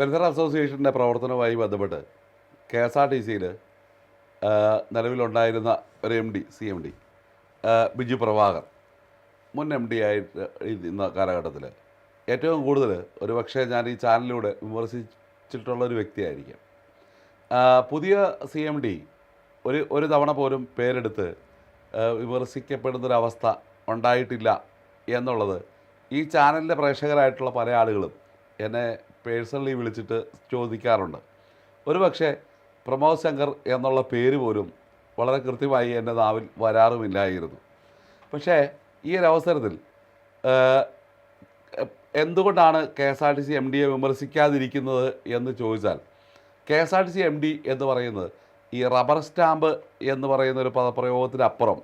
Welfare അസോസിയേഷന്റെ പ്രവർത്തനവുമായി ബന്ധപ്പെട്ട് കെ എസ് ആർ ടി സിയിൽ നിലവിലുണ്ടായിരുന്ന ഒരു M D C M D Biju Prabhakar മുൻ എം ഡി ആയിട്ട് ഇന്ന കാലഘട്ടത്തിൽ ഏറ്റവും കൂടുതൽ ഒരു പക്ഷേ ഞാൻ ഈ ചാനലിലൂടെ വിമർശിച്ചിട്ടുള്ള ഒരു വ്യക്തിയായിരിക്കാം. പുതിയ സി എം ഡി ഒരു ഒരു തവണ പോലും പേരെടുത്ത് വിമർശിക്കപ്പെടുന്നൊരവസ്ഥ ഉണ്ടായിട്ടില്ല എന്നുള്ളത് ഈ ചാനലിന്റെ പ്രേക്ഷകരായിട്ടുള്ള പല ആളുകളും എന്നെ പേഴ്സണലി വിളിച്ചിട്ട് ചോദിക്കാറുണ്ട്. ഒരുപക്ഷെ പ്രമോദ് ശങ്കർ എന്നുള്ള പേര് പോലും വളരെ കൃത്യമായി എന്റെ നാവിൽ വരാറുമില്ലായിരുന്നു. പക്ഷേ ഈ ഒരു അവസരത്തിൽ എന്തുകൊണ്ടാണ് K S R T C M ഡിയെ വിമർശിക്കാതിരിക്കുന്നത് എന്ന് ചോദിച്ചാൽ K S R T C M D എന്ന് പറയുന്നത് ഈ റബ്ബർ സ്റ്റാമ്പ് എന്ന് പറയുന്ന ഒരു പദപ്രയോഗത്തിനപ്പുറം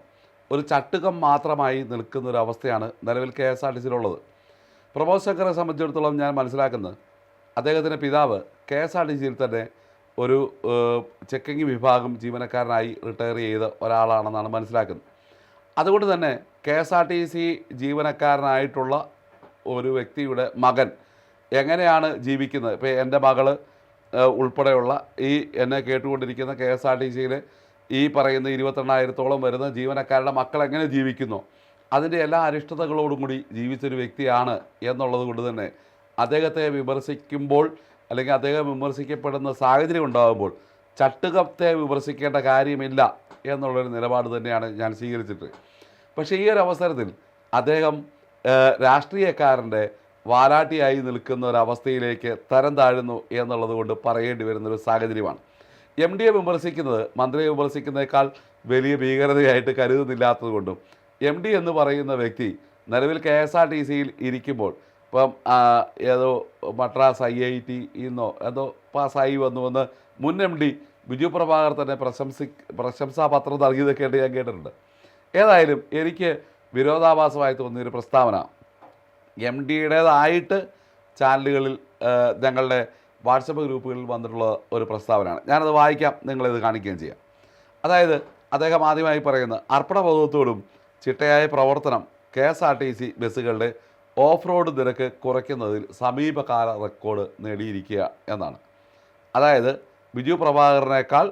ഒരു ചട്ടുകം മാത്രമായി നിൽക്കുന്ന ഒരു അവസ്ഥയാണ് നിലവിൽ കെ എസ് ആർ ടി സിയിലുള്ളത് പ്രമോദ് ശങ്കറെ സംബന്ധിച്ചിടത്തോളം ഞാൻ മനസ്സിലാക്കുന്നത് അദ്ദേഹത്തിന്റെ പിതാവ് കെ എസ് ആർ ടി സിയിൽ തന്നെ ഒരു ചെക്കിങ് വിഭാഗം ജീവനക്കാരനായി റിട്ടയർ ചെയ്ത ഒരാളാണെന്നാണ് മനസ്സിലാക്കുന്നത്. അതുകൊണ്ട് തന്നെ K S R T C ജീവനക്കാരനായിട്ടുള്ള ഒരു വ്യക്തിയുടെ മകൻ എങ്ങനെയാണ് ജീവിക്കുന്നത്? ഇപ്പോൾ എന്റെ മകൾ ഉൾപ്പെടെയുള്ള ഈ എന്നെ കേട്ടുകൊണ്ടിരിക്കുന്ന കെ എസ് ആർ ടി സിയിലെ ഈ പറയുന്ന ഇരുപത്തെണ്ണായിരത്തോളം വരുന്ന ജീവനക്കാരുടെ മക്കൾ എങ്ങനെ ജീവിക്കുന്നു? അതിന്റെ എല്ലാ അരിഷ്ടതകളോടും കൂടി ജീവിച്ചൊരു വ്യക്തിയാണ് എന്നുള്ളത് കൊണ്ട് തന്നെ അദ്ദേഹത്തെ വിമർശിക്കുമ്പോൾ അല്ലെങ്കിൽ അദ്ദേഹം വിമർശിക്കപ്പെടുന്ന സാഹചര്യം ഉണ്ടാകുമ്പോൾ ചട്ടുകത്തെ വിമർശിക്കേണ്ട കാര്യമില്ല എന്നുള്ളൊരു നിലപാട് തന്നെയാണ് ഞാൻ സ്വീകരിച്ചിട്ട്. പക്ഷേ ഈ ഒരു അവസരത്തിൽ അദ്ദേഹം രാഷ്ട്രീയക്കാരന്റെ വാലാട്ടിയായി നിൽക്കുന്ന ഒരു അവസ്ഥയിലേക്ക് തരം താഴുന്നു എന്നുള്ളത് കൊണ്ട് പറയേണ്ടി വരുന്നൊരു സാഹചര്യമാണ്. എം ഡിയെ വിമർശിക്കുന്നത് മന്ത്രിയെ വിമർശിക്കുന്നതിനേക്കാൾ വലിയ ഭീകരതയായിട്ട് കരുതുന്നില്ലാത്തത് കൊണ്ടും എം ഡി എന്ന് പറയുന്ന വ്യക്തി നിലവിൽ കെ എസ് ആർ ടി സിയിൽ ഇരിക്കുമ്പോൾ ഇപ്പം ഏതോ മദ്രാസ് ഐ ഐ ടി ഇന്നോ ഏതോ പാസ്സായി വന്നു വന്ന് മുൻ എം ഡി ബിജു പ്രഭാകർ തന്നെ പ്രശംസി പ്രശംസാപത്രം നൽകിയതൊക്കെ ഞാൻ കേട്ടിട്ടുണ്ട്. ഏതായാലും എനിക്ക് വിരോധാഭാസമായി തോന്നിയൊരു പ്രസ്താവന. എം ഡിയുടേതായിട്ട് ചാനലുകളിൽ ഞങ്ങളുടെ വാട്സപ്പ് ഗ്രൂപ്പുകളിൽ വന്നിട്ടുള്ള ഒരു പ്രസ്താവനയാണ്. ഞാനത് വായിക്കാം നിങ്ങളിത് കാണിക്കുകയും ചെയ്യാം. അതായത് അദ്ദേഹം ആദ്യമായി പറയുന്നത് അർപ്പണബോധത്തോടും ചിട്ടയായ പ്രവർത്തനം K S R T C ബസ്സുകളുടെ ഓഫ് റോഡ് നിരക്ക് കുറയ്ക്കുന്നതിൽ സമീപകാല റെക്കോർഡ് നേടിയിരിക്കുക എന്നാണ്. അതായത് ബിജു പ്രഭാകരനേക്കാൾ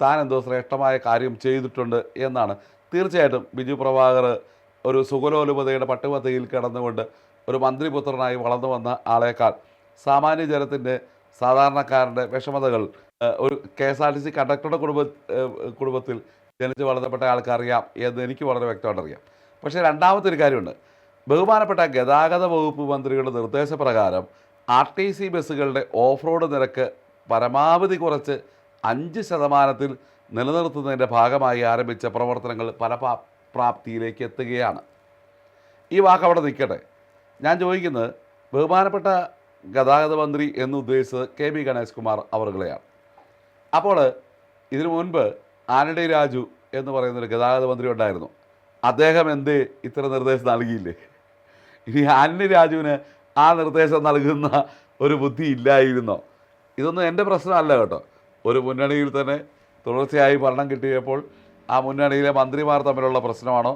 താൻ എന്തോ ശ്രേഷ്ഠമായ കാര്യം ചെയ്തിട്ടുണ്ട് എന്നാണ്. തീർച്ചയായിട്ടും ബിജു പ്രഭാകർ ഒരു സുഗലോലുപതയുടെ പട്ടുപത്തയിൽ കിടന്നുകൊണ്ട് ഒരു മന്ത്രിപുത്രനായി വളർന്നു വന്ന ആളേക്കാൾ സാമാന്യ ജനത്തിന്റെ സാധാരണക്കാരന്റെ വിഷമതകൾ ഒരു K S R T C കണ്ടക്ടറുടെ കുടുംബ കുടുംബത്തിൽ ജനിച്ച് വളർന്നപ്പെട്ട ആൾക്കറിയാം എന്ന് എനിക്ക് വളരെ വ്യക്തമായിട്ട് അറിയാം പക്ഷേ രണ്ടാമത്തെ ഒരു കാര്യമുണ്ട്. ബഹുമാനപ്പെട്ട ഗതാഗത വകുപ്പ് മന്ത്രിയുടെ നിർദ്ദേശപ്രകാരം ആർ ടി സി ബസ്സുകളുടെ ഓഫ് റോഡ് നിരക്ക് പരമാവധി കുറച്ച് അഞ്ച് ശതമാനത്തിൽ നിലനിർത്തുന്നതിന്റെ ഭാഗമായി ആരംഭിച്ച പ്രവർത്തനങ്ങൾ പല പ്രാപ്തിയിലേക്ക് എത്തുകയാണ്. ഈ വാക്ക് അവിടെ നിൽക്കട്ടെ. ഞാൻ ചോദിക്കുന്നത് ബഹുമാനപ്പെട്ട ഗതാഗത മന്ത്രി എന്ന് ഉദ്ദേശിച്ചത് കെ ബി ഗണേഷ് കുമാർ അവർകളെയാണ് അപ്പോൾ ഇതിനു മുൻപ് ആനഡി രാജു എന്ന് പറയുന്നൊരു ഗതാഗത മന്ത്രി ഉണ്ടായിരുന്നു. അദ്ദേഹം എന്തേ ഇത്ര നിർദ്ദേശം നൽകിയില്ലേ? ഇനി ആന്റണി രാജുവിന് ആ നിർദ്ദേശം നൽകുന്ന ഒരു ബുദ്ധി ഇല്ലായിരുന്നോ? ഇതൊന്നും എന്റെ പ്രശ്നമല്ല കേട്ടോ. ഒരു മുന്നണിയിൽ തന്നെ തുടർച്ചയായി ഭരണം കിട്ടിയപ്പോൾ ആ മുന്നണിയിലെ മന്ത്രിമാർ തമ്മിലുള്ള പ്രശ്നമാണോ?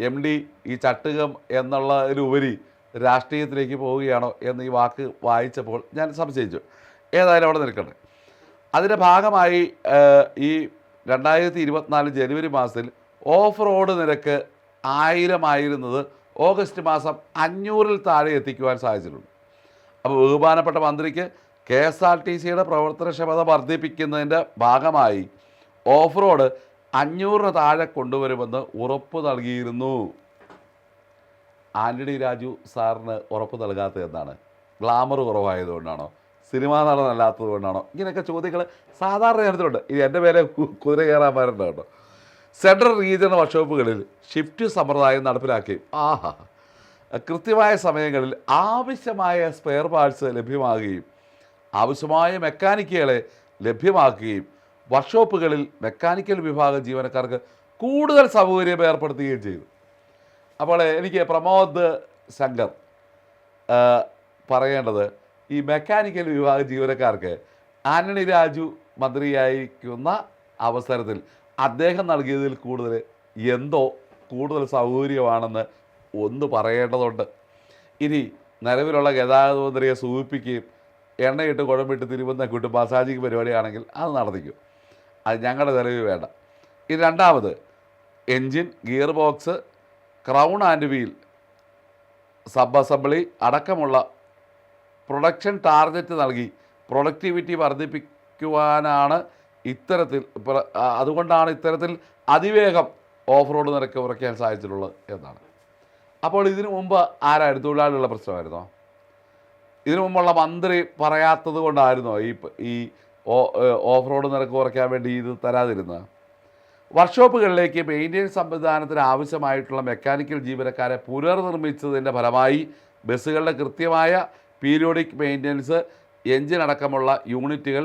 എം ഡി ഈ ചട്ടുകം എന്നുള്ളതിലുപരി രാഷ്ട്രീയത്തിലേക്ക് പോവുകയാണോ എന്ന് ഈ വാക്ക് വായിച്ചപ്പോൾ ഞാൻ സംശയിച്ചു. ഏതായാലും അവിടെ നിൽക്കട്ടെ. അതിന്റെ ഭാഗമായി ഈ രണ്ടായിരത്തി ഇരുപത്തിനാല് ജനുവരി മാസത്തിൽ ഓഫ് റോഡ് നിരക്ക് ആയിരം ആയിരുന്നത് ഓഗസ്റ്റ് മാസം അഞ്ഞൂറിൽ താഴെ എത്തിക്കുവാൻ സാധിച്ചിട്ടുണ്ട്. അപ്പോൾ ബഹുമാനപ്പെട്ട മന്ത്രിക്ക് കെ എസ് ആർ ടി സിയുടെ പ്രവർത്തനക്ഷമത വർദ്ധിപ്പിക്കുന്നതിന്റെ ഭാഗമായി ഓഫ് റോഡ് അഞ്ഞൂറിന് താഴെ കൊണ്ടുവരുമെന്ന് ഉറപ്പ് നൽകിയിരുന്നു. ആന്റണി രാജു സാറിന് ഉറപ്പ് നൽകാത്തത് എന്താണ്? ഗ്ലാമർ കുറവായതുകൊണ്ടാണോ? സിനിമാ നടനല്ലാത്തത് കൊണ്ടാണോ ഇങ്ങനെയൊക്കെ ചോദ്യങ്ങൾ സാധാരണ നേരത്തിലുണ്ട്. ഇത് എന്റെ പേരെ കുതിര കയറാൻ പാരുണ്ട് കേട്ടോ. സെൻട്രൽ റീജിയണൽ വർക്ക്ഷോപ്പുകളിൽ ഷിഫ്റ്റ് സമ്പ്രദായം നടപ്പിലാക്കി. ആഹാ. കൃത്യമായ സമയങ്ങളിൽ ആവശ്യമായ സ്പെയർ പാർട്സ് ലഭ്യമാകുകയും ആവശ്യമായ മെക്കാനിക്കുകളെ ലഭ്യമാക്കുകയും വർക്ക്ഷോപ്പുകളിൽ മെക്കാനിക്കൽ വിഭാഗ ജീവനക്കാർക്ക് കൂടുതൽ സൗകര്യം ഏർപ്പെടുത്തുകയും ചെയ്തു. അപ്പോൾ എനിക്ക് പ്രമോദ് ശങ്കർ പറയേണ്ടത് ഈ മെക്കാനിക്കൽ വിഭാഗ ജീവനക്കാർക്ക് ആന്റണി രാജു മന്ത്രിയായിരിക്കുന്ന അവസരത്തിൽ അദ്ദേഹം നൽകിയതിൽ കൂടുതൽ എന്തോ കൂടുതൽ സൗകര്യമാണെന്ന് ഒന്ന് പറയേണ്ടതുണ്ട്. ഇനി നിലവിലുള്ള ഗതാഗത മന്ത്രിയെ സൂചിപ്പിക്കുകയും എണ്ണയിട്ട് കുഴമ്പിട്ട് തിരുവന്ന കൂട്ട് മസാജിങ് പരിപാടിയാണെങ്കിൽ അത് നടത്തിക്കും. അത് ഞങ്ങളുടെ തെളിവ് വേണ്ട. ഇത് രണ്ടാമത് engine gear box crown and wheel sub assembly അടക്കമുള്ള പ്രൊഡക്ഷൻ ടാർഗറ്റ് നൽകി പ്രൊഡക്ടിവിറ്റി വർദ്ധിപ്പിക്കുവാനാണ് ഇത്തരത്തിൽ അതുകൊണ്ടാണ് ഇത്തരത്തിൽ അതിവേഗം ഓഫ് റോഡ് നിരക്ക് കുറയ്ക്കാൻ സാധിച്ചിട്ടുള്ളത് എന്നാണ്. അപ്പോൾ ഇതിനു മുമ്പ് ആരായിരുന്നു? തൊഴിലാളികളുടെ പ്രശ്നമായിരുന്നോ? ഇതിനു മുമ്പുള്ള മന്ത്രി പറയാത്തത് കൊണ്ടായിരുന്നോ ഈ ഈ ഓഫ് റോഡ് നിരക്ക് കുറയ്ക്കാൻ വേണ്ടി ഇത് തരാതിരുന്നത്? വർക്ക്ഷോപ്പുകളിലേക്ക് മെയിന്റെനൻസ് സംവിധാനത്തിന് ആവശ്യമായിട്ടുള്ള മെക്കാനിക്കൽ ജീവനക്കാരെ പുനർനിർമ്മിച്ചതിന്റെ ഫലമായി ബസ്സുകളുടെ കൃത്യമായ പീരിയോഡിക് മെയിന്റനൻസ് എഞ്ചിൻ അടക്കമുള്ള യൂണിറ്റുകൾ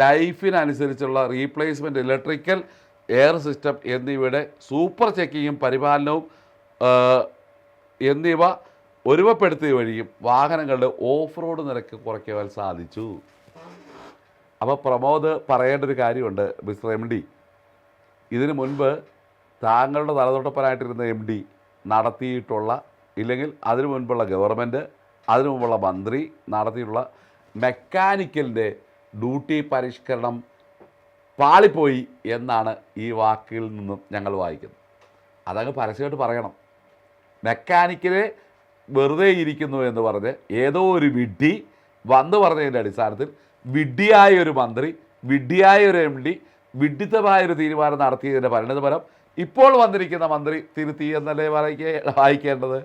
ലൈഫിനനുസരിച്ചുള്ള റീപ്ലേസ്മെന്റ് ഇലക്ട്രിക്കൽ എയർ സിസ്റ്റം എന്നിവയുടെ സൂപ്പർ ചെക്കിങ്ങും പരിപാലനവും എന്നിവ ഒരുമപ്പെടുത്തിയ വഴിയും വാഹനങ്ങളുടെ ഓഫ് റോഡ് നിരക്ക് കുറയ്ക്കുവാൻ സാധിച്ചു. അപ്പോൾ പ്രമോദ് പറയേണ്ട ഒരു കാര്യമുണ്ട് മിസ്റ്റർ എം ഡി. ഇതിനു മുൻപ് താങ്കളുടെ തലതൊട്ടപ്പനായിട്ടിരുന്ന എം ഡി നടത്തിയിട്ടുള്ള ഇല്ലെങ്കിൽ അതിനു മുൻപുള്ള ഗവൺമെന്റ് അതിനു മുമ്പുള്ള മന്ത്രി നടത്തിയിട്ടുള്ള മെക്കാനിക്കലിന്റെ ഡ്യൂട്ടി പരിഷ്കരണം പാളിപ്പോയി എന്നാണ് ഈ വാക്കിൽ നിന്നും ഞങ്ങൾ വായിക്കുന്നത്. അതങ്ങ് പരസ്യമായിട്ട് പറയണം. മെക്കാനിക്കൽ വെറുതെ ഇരിക്കുന്നു എന്ന് പറഞ്ഞ് ഏതോ ഒരു വിഡ്ഢി വന്നു പറഞ്ഞതിന്റെ അടിസ്ഥാനത്തിൽ വിഡ്ഢിയായ ഒരു മന്ത്രി വിഡ്ഢിയായ ഒരു എം ഡി വിഡ്ഢിത്തമായ ഒരു തീരുമാനം നടത്തിയതിന്റെ പരിണിതഫലം ഇപ്പോൾ വന്നിരിക്കുന്ന മന്ത്രി തിരുത്തി എന്നല്ലേ വായിക്കേ വായിക്കേണ്ടത്?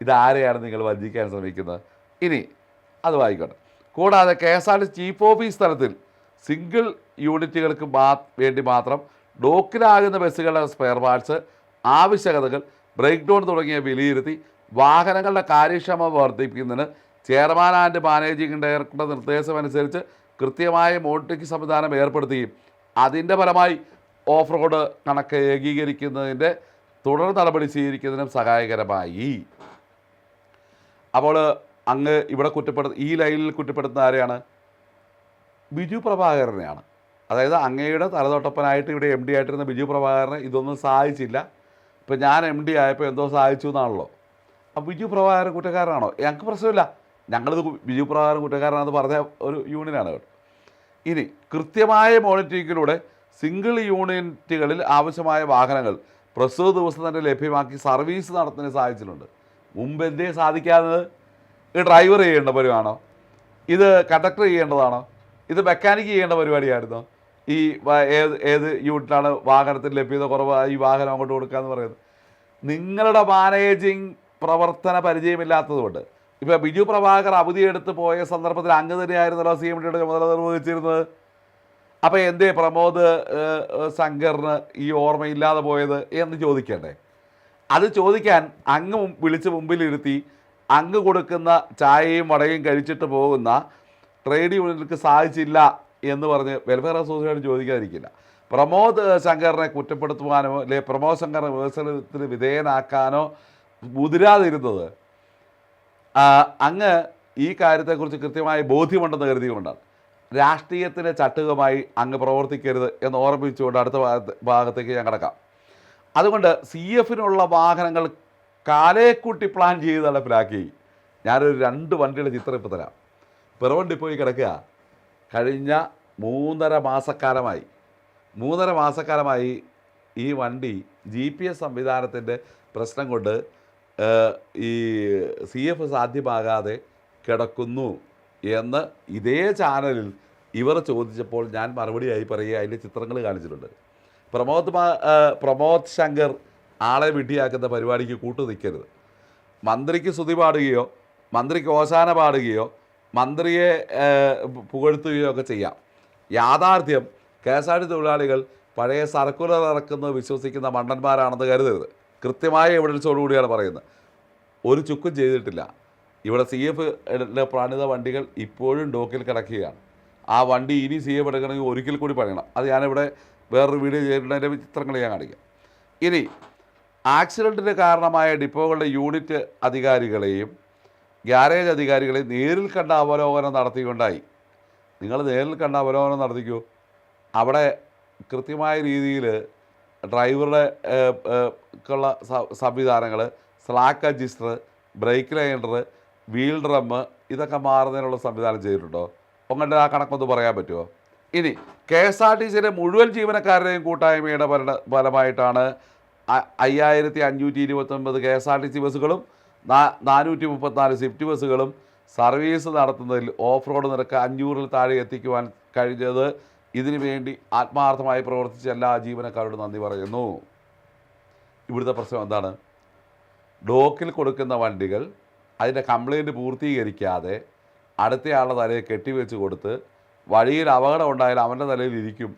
ഇതാരെയാണ് നിങ്ങൾ വഞ്ചിക്കാൻ ശ്രമിക്കുന്നത്? ഇനി അത് വായിക്കട്ടെ. കൂടാതെ K S R T chief office തലത്തിൽ സിംഗിൾ യൂണിറ്റുകൾക്ക് മാ വേണ്ടി മാത്രം ഡോക്കിലാകുന്ന ബസ്സുകളുടെ സ്പെയർ പാർട്സ് ആവശ്യകതകൾ ബ്രേക്ക് ഡൗൺ തുടങ്ങിയ വിലയിരുത്തി വാഹനങ്ങളുടെ കാര്യക്ഷമത വർദ്ധിപ്പിക്കുന്നതിന് ചെയർമാൻ ആൻഡ് മാനേജിംഗ് ഡയറക്ടറുടെ നിർദ്ദേശമനുസരിച്ച് കൃത്യമായ മോണിറ്ററിംഗ് സംവിധാനം ഏർപ്പെടുത്തുകയും അതിന്റെ ഫലമായി ഓഫ് റോഡ് കണക്ക് ഏകീകരിക്കുന്നതിന്റെ തുടർ നടപടി സ്വീകരിക്കുന്നതിനും സഹായകരമായി. അപ്പോൾ അങ്ങ് ഇവിടെ കുറ്റപ്പെടുത്ത ഈ ലൈനിൽ കുറ്റപ്പെടുത്തുന്ന ആരെയാണ്? ബിജു പ്രഭാകരനെയാണ്. അതായത് അങ്ങയുടെ തലതൊട്ടപ്പനായിട്ട് ഇവിടെ എം ഡി ആയിട്ടിരുന്ന ബിജു പ്രഭാകരനെ ഇതൊന്നും സഹായിച്ചില്ല. ഇപ്പം ഞാൻ എം ഡി ആയപ്പോൾ എന്തോ സഹായിച്ചു എന്നാണല്ലോ. അപ്പോൾ ബിജു പ്രഭാകരൻ കുറ്റക്കാരനാണോ? ഞങ്ങൾക്ക് പ്രശ്നമില്ല. ഞങ്ങളിത് ബിജു പ്രഭാകരൻ കുറ്റക്കാരനാണെന്ന് പറഞ്ഞ ഒരു യൂണിയനാണ് ഇനി കൃത്യമായ മോണിറ്ററിങ്ങിലൂടെ സിംഗിൾ യൂണിറ്റുകളിൽ ആവശ്യമായ വാഹനങ്ങൾ പ്രസ്തുത ദിവസം തന്നെ ലഭ്യമാക്കി സർവീസ് നടത്തുന്നതിന് സാധിച്ചിട്ടുണ്ട് മുമ്പ് എന്തേ സാധിക്കാത്തത്? ഇത് ഡ്രൈവർ ചെയ്യേണ്ട പരിപാടിയാണോ? ഇത് കണ്ടക്ടർ ചെയ്യേണ്ടതാണോ? ഇത് മെക്കാനിക് ചെയ്യേണ്ട പരിപാടിയായിരുന്നു? ഈ ഏത് ഏത് യൂണിറ്റാണ് വാഹനത്തിന് ലഭ്യത കുറവ് ഈ വാഹനം അങ്ങോട്ട് കൊടുക്കുക എന്ന് പറയുന്നത്? നിങ്ങളുടെ മാനേജിങ് പ്രവർത്തന പരിചയമില്ലാത്തതുകൊണ്ട്. ഇപ്പോൾ ബിജു പ്രഭാകർ അവധിയെടുത്ത് പോയ സന്ദർഭത്തിൽ അങ്ങ് തന്നെയായിരുന്നല്ലോ സി എം ഡിയുടെ ചുമതല നിർവഹിച്ചിരുന്നത്. അപ്പോൾ എന്തേ പ്രമോദ് ശങ്കറിന് ഈ ഓർമ്മയില്ലാതെ പോയത് എന്ന് ചോദിക്കണ്ടേ? അത് ചോദിക്കാൻ അങ്ങ് വിളിച്ച് മുമ്പിലിരുത്തി അങ്ങ് കൊടുക്കുന്ന ചായയും വടയും കഴിച്ചിട്ട് പോകുന്ന ട്രേഡ് യൂണിയനുകൾക്ക് സാധിച്ചില്ല എന്ന് പറഞ്ഞ് വെൽഫെയർ അസോസിയേഷൻ ചോദിക്കാതിരിക്കില്ല. പ്രമോദ് ശങ്കറിനെ കുറ്റപ്പെടുത്തുവാനോ അല്ലെ പ്രമോദ് ശങ്കറിനെ വിമർശനത്തിന് വിധേയനാക്കാനോ മുതിരാതിരുന്നത് അങ്ങ് ഈ കാര്യത്തെക്കുറിച്ച് കൃത്യമായ ബോധ്യമുണ്ടെന്ന് കരുതിക്കൊണ്ടാണ്. രാഷ്ട്രീയത്തിന്റെ ചട്ടുകമായി അങ്ങ് പ്രവർത്തിക്കരുത് എന്ന് ഓർമ്മിച്ചുകൊണ്ട് അടുത്ത ഭാഗത്തേക്ക് ഞാൻ കിടക്കാം. അതുകൊണ്ട് സി എഫിനുള്ള വാഹനങ്ങൾ കാലേക്കൂട്ടി പ്ലാൻ ചെയ്ത് നടപ്പിലാക്കി. ഞാനൊരു രണ്ട് വണ്ടിയുടെ ചിത്രം ഇപ്പോൾ തരാം. പിറവണ്ടി പോയി കിടക്കുക. കഴിഞ്ഞ മൂന്നര മാസക്കാലമായി. മൂന്നര മാസക്കാലമായി ഈ വണ്ടി ജി പി എസ് സംവിധാനത്തിന്റെ പ്രശ്നം കൊണ്ട് ഈ സി എഫ് സാധ്യമാകാതെ കിടക്കുന്നു എന്ന് ഇതേ ചാനലിൽ ഇവർ ചോദിച്ചപ്പോൾ ഞാൻ മറുപടിയായി പറയുക അതിന്റെ ചിത്രങ്ങൾ കാണിച്ചിട്ടുണ്ട്. പ്രമോദ് പ്രമോദ് ശങ്കർ ആളെ വിഡ്ഢിയാക്കുന്ന പരിപാടിക്ക് കൂട്ടു നിൽക്കരുത്. മന്ത്രിക്ക് സ്തുതി പാടുകയോ മന്ത്രിക്ക് ഓശാന പാടുകയോ മന്ത്രിയെ പുകഴ്ത്തുകയോ ഒക്കെ ചെയ്യാം. യാഥാർത്ഥ്യം കെ എസ് ആർ ടി തൊഴിലാളികൾ പഴയ സർക്കുലർ ഇറക്കുന്നത് വിശ്വസിക്കുന്ന മണ്ടന്മാരാണെന്ന് കരുതരുത്. കൃത്യമായ എവിഡൻസോടുകൂടിയാണ് പറയുന്നത്. ഒരു ചുക്കും ചെയ്തിട്ടില്ല. ഇവിടെ സി എഫ് പ്രാണിത വണ്ടികൾ ഇപ്പോഴും ഡോക്കിൽ കിടക്കുകയാണ്. ആ വണ്ടി ഇനി സി എഫ് എടുക്കണമെങ്കിൽ ഒരിക്കൽ കൂടി പറയണം. അത് ഞാനിവിടെ വേറൊരു വീഡിയോ ചെയ്തിട്ടുണ്ട് അതിന്റെ ചിത്രങ്ങൾ ഞാൻ കാണിക്കാം. ഇനി ആക്സിഡന്റിന് കാരണമായ ഡിപ്പോകളുടെ യൂണിറ്റ് അധികാരികളെയും ഗ്യാരേജ് അധികാരികളെയും നേരിൽ കണ്ട അവലോകനം നടത്തിക്കൊണ്ടായി നിങ്ങൾ നേരിൽ കണ്ട അവലോകനം നടത്തിക്കൂ. അവിടെ കൃത്യമായ രീതിയിൽ ഡ്രൈവറുടെ ഉള്ള സംവിധാനങ്ങൾ slack adjuster brake liner wheel drum ഇതൊക്കെ മാറുന്നതിനുള്ള സംവിധാനം ചെയ്തിട്ടുണ്ടോ? ഒങ്ങളുടെ ആ കണക്കൊന്ന് പറയാൻ പറ്റുമോ ഇനി കെ എസ് ആർ ടി സിയിലെ മുഴുവൻ ജീവനക്കാരുടെയും കൂട്ടായ്മയുടെ ഫല ഫലമായിട്ടാണ് അയ്യായിരത്തി അഞ്ഞൂറ്റി ഇരുപത്തൊമ്പത് K S R T C ബസ്സുകളും നാനൂറ്റി മുപ്പത്തിനാല് സ്വിഫ്റ്റ് ബസ്സുകളും സർവീസ് നടത്തുന്നതിൽ ഓഫ് റോഡ് നിരക്ക് അഞ്ഞൂറിൽ താഴെ എത്തിക്കുവാൻ കഴിഞ്ഞത് ഇതിനു വേണ്ടി ആത്മാർത്ഥമായി പ്രവർത്തിച്ച എല്ലാ ജീവനക്കാരോടും നന്ദി പറയുന്നു. ഇവിടുത്തെ പ്രശ്നം എന്താണ്? ഡോക്കിൽ കൊടുക്കുന്ന വണ്ടികൾ അതിന്റെ കംപ്ലൈന്റ് പൂർത്തീകരിക്കാതെ അടുത്തയാളുടെ തലയിൽ കെട്ടിവെച്ച് കൊടുത്ത് വഴിയിൽ അപകടം ഉണ്ടായാൽ അവന്റെ തലയിൽ ഇരിക്കും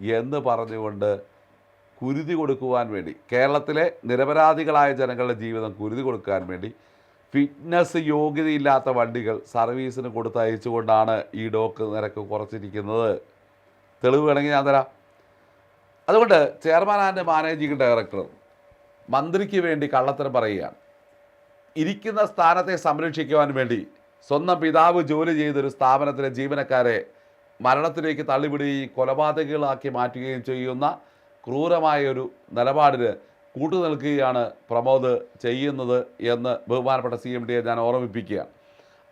എന്ന് പറഞ്ഞുകൊണ്ട് കുരുതി കൊടുക്കുവാൻ വേണ്ടി കേരളത്തിലെ നിരപരാധികളായ ജനങ്ങളുടെ ജീവിതം കുരുതി കൊടുക്കാൻ വേണ്ടി ഫിറ്റ്നസ് യോഗ്യതയില്ലാത്ത വണ്ടികൾ സർവീസിന് കൊടുത്തയച്ചുകൊണ്ടാണ് ഈ ഡോക്ക് നിരക്ക് കുറച്ചിരിക്കുന്നത്. തെളിവ് വേണമെങ്കിൽ ഞാൻ തരാം. അതുകൊണ്ട് ചെയർമാൻ ആൻഡ് മാനേജിംഗ് ഡയറക്ടർ മന്ത്രിക്ക് വേണ്ടി കള്ളത്തരം പറയുകയാണ്. ഇരിക്കുന്ന സ്ഥാനത്തെ സംരക്ഷിക്കുവാൻ വേണ്ടി സ്വന്തം പിതാവ് ജോലി ചെയ്തൊരു സ്ഥാപനത്തിലെ ജീവനക്കാരെ മരണത്തിലേക്ക് തള്ളിവിടുകയും കൊലപാതകികളാക്കി മാറ്റുകയും ചെയ്യുന്ന ക്രൂരമായ ഒരു നിലപാടിന് കൂട്ടുനിൽക്കുകയാണ് പ്രമോദ് ചെയ്യുന്നത് എന്ന് ബഹുമാനപ്പെട്ട സി എം ഡിയെ ഞാൻ ഓർമ്മിപ്പിക്കുക.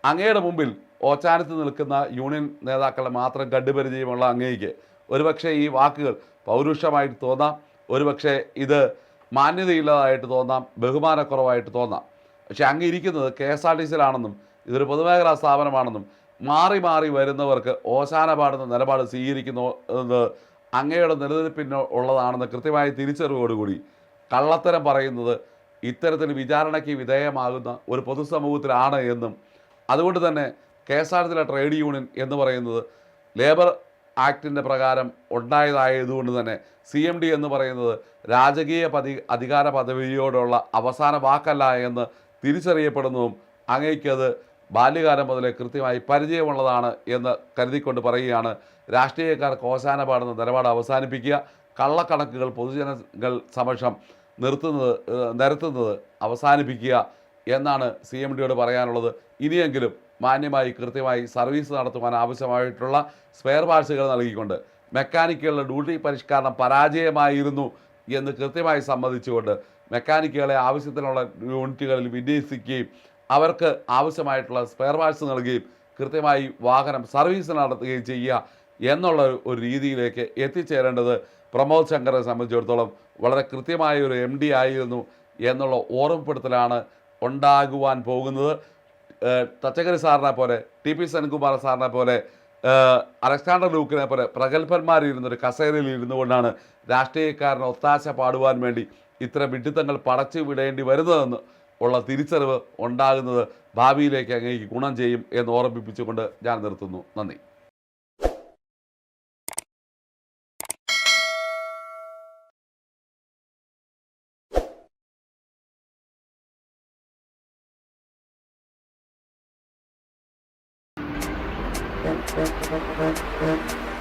അങ്ങയുടെ മുമ്പിൽ ഓച്ചാനത്ത് നിൽക്കുന്ന യൂണിയൻ നേതാക്കളെ മാത്രം കണ്ടുപരിചയമുള്ള അങ്ങേക്ക് ഒരുപക്ഷെ ഈ വാക്കുകൾ പൗരുഷമായിട്ട് തോന്നാം ഒരുപക്ഷെ ഇത് മാന്യതയില്ലാതായിട്ട് തോന്നാം ബഹുമാനക്കുറവായിട്ട് തോന്നാം. പക്ഷേ അങ്ങ് ഇരിക്കുന്നത് കെ എസ് ആർ ടി സിയിലാണെന്നും ഇതൊരു പൊതുമേഖലാ സ്ഥാപനമാണെന്നും മാറി മാറി വരുന്നവർക്ക് ഓശാന പാടുന്ന നിലപാട് സ്വീകരിക്കുന്നു അങ്ങയുടെ നിലനിൽപ്പിന് ഉള്ളതാണെന്ന് കൃത്യമായ തിരിച്ചറിവോടുകൂടി കള്ളത്തരം പറയുന്നത് ഇത്തരത്തിൽ വിചാരണയ്ക്ക് വിധേയമാകുന്ന ഒരു പൊതുസമൂഹത്തിലാണ് എന്നും അതുകൊണ്ട് തന്നെ കെ എസ് ആർ ടിയിലെ ട്രേഡ് യൂണിയൻ എന്ന് പറയുന്നത് ലേബർ ആക്ടിന്റെ പ്രകാരം ഉണ്ടായതായതുകൊണ്ട് തന്നെ സി എം ഡി എന്ന് പറയുന്നത് രാജകീയ പതി അധികാര പദവിയോടുള്ള അവസാന വാക്കല്ല എന്ന് തിരിച്ചറിയപ്പെടുന്നതും അങ്ങേക്കത് ബാല്യകാലം മുതലേ കൃത്യമായി പരിചയമുള്ളതാണ് എന്ന് കരുതിക്കൊണ്ട് പറയുകയാണ് രാഷ്ട്രീയക്കാർക്ക് ഓശാന പാടുന്ന നിലപാട് അവസാനിപ്പിക്കുക. കള്ളക്കണക്കുകൾ പൊതുജനങ്ങൾ സമക്ഷം നിർത്തുന്നത് നിരത്തുന്നത് അവസാനിപ്പിക്കുക എന്നാണ് സി എം ഡിയോട് പറയാനുള്ളത്. ഇനിയെങ്കിലും മാന്യമായി കൃത്യമായി സർവീസ് നടത്തുവാൻ ആവശ്യമായിട്ടുള്ള സ്പെയർ പാർട്സുകൾ നൽകിക്കൊണ്ട് മെക്കാനിക്കുകളുടെ ഡ്യൂട്ടി പരിഷ്കരണം പരാജയമായിരുന്നു എന്ന് കൃത്യമായി സമ്മതിച്ചുകൊണ്ട് മെക്കാനിക്കുകളെ ആവശ്യത്തിനുള്ള യൂണിറ്റുകളിൽ വിന്യസിക്കുകയും അവർക്ക് ആവശ്യമായിട്ടുള്ള സ്പെയർ പാർട്സ് നൽകുകയും കൃത്യമായി വാഹനം സർവീസ് നടത്തുകയും ചെയ്യുക എന്നുള്ള ഒരു- രീതിയിലേക്ക് എത്തിച്ചേരേണ്ടത് പ്രമോദ് ശങ്കറെ സംബന്ധിച്ചിടത്തോളം വളരെ കൃത്യമായ ഒരു എം ഡി ആയിരുന്നു എന്നുള്ള ഓർമ്മപ്പെടുത്തലാണ് ഉണ്ടാകുവാൻ പോകുന്നത്. തച്ചക്കരി സാറിനെ പോലെ ടി പി സെൻകുമാർ സാറിനെ പോലെ അലക്സാണ്ടർ ലൂക്കിനെ പോലെ പ്രഗത്ഭന്മാരിരുന്നൊരു കസേരയിൽ ഇരുന്നു കൊണ്ടാണ് രാഷ്ട്രീയക്കാരന് ഒത്താശ പാടുവാൻ വേണ്ടി ഇത്തരം വിഡിത്തങ്ങൾ പടച്ചു വിടേണ്ടി വരുന്നതെന്ന് ഉള്ള തിരിച്ചറിവ് ഉണ്ടാകുന്നത് ഭാവിയിലേക്ക് അങ്ങേക്ക് ഗുണം ചെയ്യും എന്ന് ഓർമ്മിപ്പിച്ചുകൊണ്ട് ഞാൻ നിർത്തുന്നു. നന്ദി. バンバンバンバンバン。